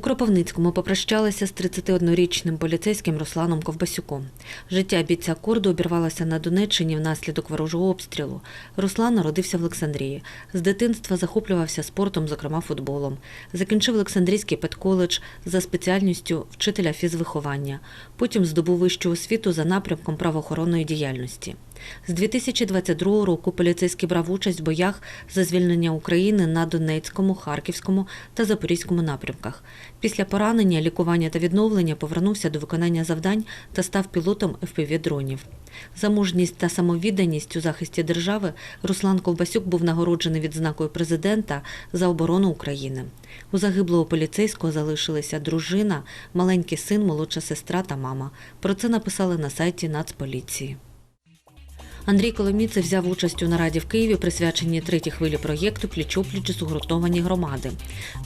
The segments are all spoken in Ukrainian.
Кропивницькому попрощалися з 31-річним поліцейським Русланом Ковбасюком. Життя бійця корду обірвалося на Донеччині внаслідок ворожого обстрілу. Руслан народився в Олександрії. З дитинства захоплювався спортом, зокрема футболом. Закінчив Олександрійський педколедж за спеціальністю вчителя фізвиховання. Потім здобув вищу освіту за напрямком правоохоронної діяльності. З 2022 року поліцейський брав участь в боях за звільнення України на Донецькому, Харківському та Запорізькому напрямках. Після поранення, лікування та відновлення повернувся до виконання завдань та став пілотом FPV-дронів. За мужність та самовідданість у захисті держави Руслан Ковбасюк був нагороджений відзнакою президента за оборону України. У загиблого поліцейського залишилися дружина, маленький син, молодша сестра та мама. Про це написали на сайті Нацполіції. Андрій Коломіце взяв участь у нараді в Києві, присвяченій третій хвилі проєкту Пліч-опліч згуртовані громади.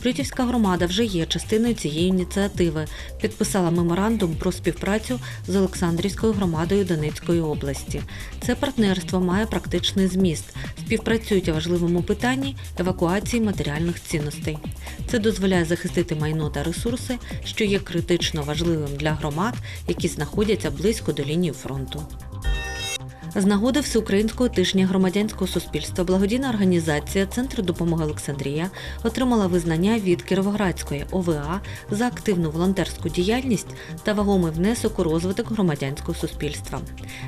Притівська громада вже є частиною цієї ініціативи. Підписала меморандум про співпрацю з Олександрівською громадою Донецької області. Це партнерство має практичний зміст. Співпрацюють у важливому питанні евакуації матеріальних цінностей. Це дозволяє захистити майно та ресурси, що є критично важливим для громад, які знаходяться близько до лінії фронту. З нагоди Всеукраїнського тижня громадянського суспільства благодійна організація Центр допомоги Олександрія отримала визнання від Кіровоградської ОВА за активну волонтерську діяльність та вагомий внесок у розвиток громадянського суспільства.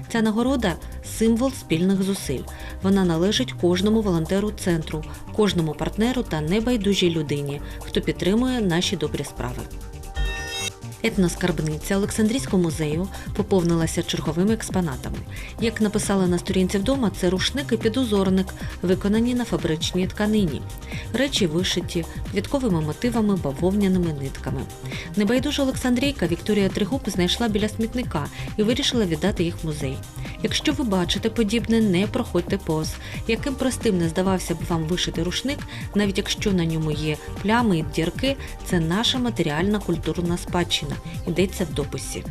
Ця нагорода символ спільних зусиль. Вона належить кожному волонтеру центру, кожному партнеру та небайдужій людині, хто підтримує наші добрі справи. Етноскарбниця Олександрійського музею поповнилася черговими експонатами. Як написали на сторінці вдома, це рушник і підузорник, виконані на фабричній тканині. Речі вишиті квітковими мотивами, бавовняними нитками. Небайдужа Олександрійка Вікторія Тригуб знайшла біля смітника і вирішила віддати їх в музей. Якщо ви бачите подібне, не проходьте повз. Яким простим не здавався б вам вишити рушник, навіть якщо на ньому є плями і дірки, це наша матеріальна культурна спадщина. Йдеться в дописі.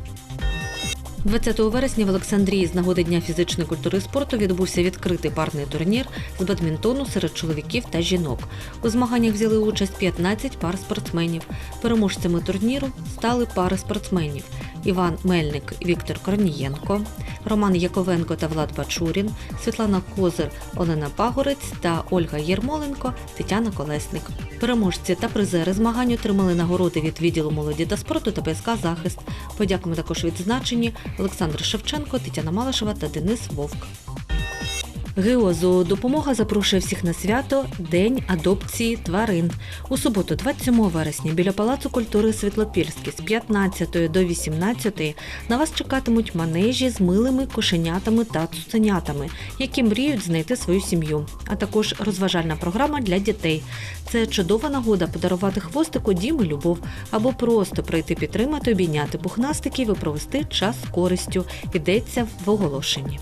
20 вересня в Олександрії з нагоди Дня фізичної культури і спорту відбувся відкритий парний турнір з бадмінтону серед чоловіків та жінок. У змаганнях взяли участь 15 пар спортсменів. Переможцями турніру стали пари спортсменів: Іван Мельник, Віктор Корнієнко, Роман Яковенко та Влад Бачурін, Світлана Козир, Олена Пагорець та Ольга Єрмоленко, Тетяна Колесник. Переможці та призери змагань отримали нагороди від відділу молоді та спорту та ПСК Захист. Подякуємо також відзначені Олександр Шевченко, Тетяна Малишева та Денис Вовк. ГЕО допомога запрошує всіх на свято День адопції тварин. У суботу, 27 вересня, біля Палацу культури Світлопільський з 15 до 18 на вас чекатимуть манежі з милими кошенятами та цуценятами, які мріють знайти свою сім'ю, а також розважальна програма для дітей. Це чудова нагода подарувати хвостику дім і любов або просто прийти підтримати, обійняти пухнастиків і провести час з користю. Йдеться в оголошенні.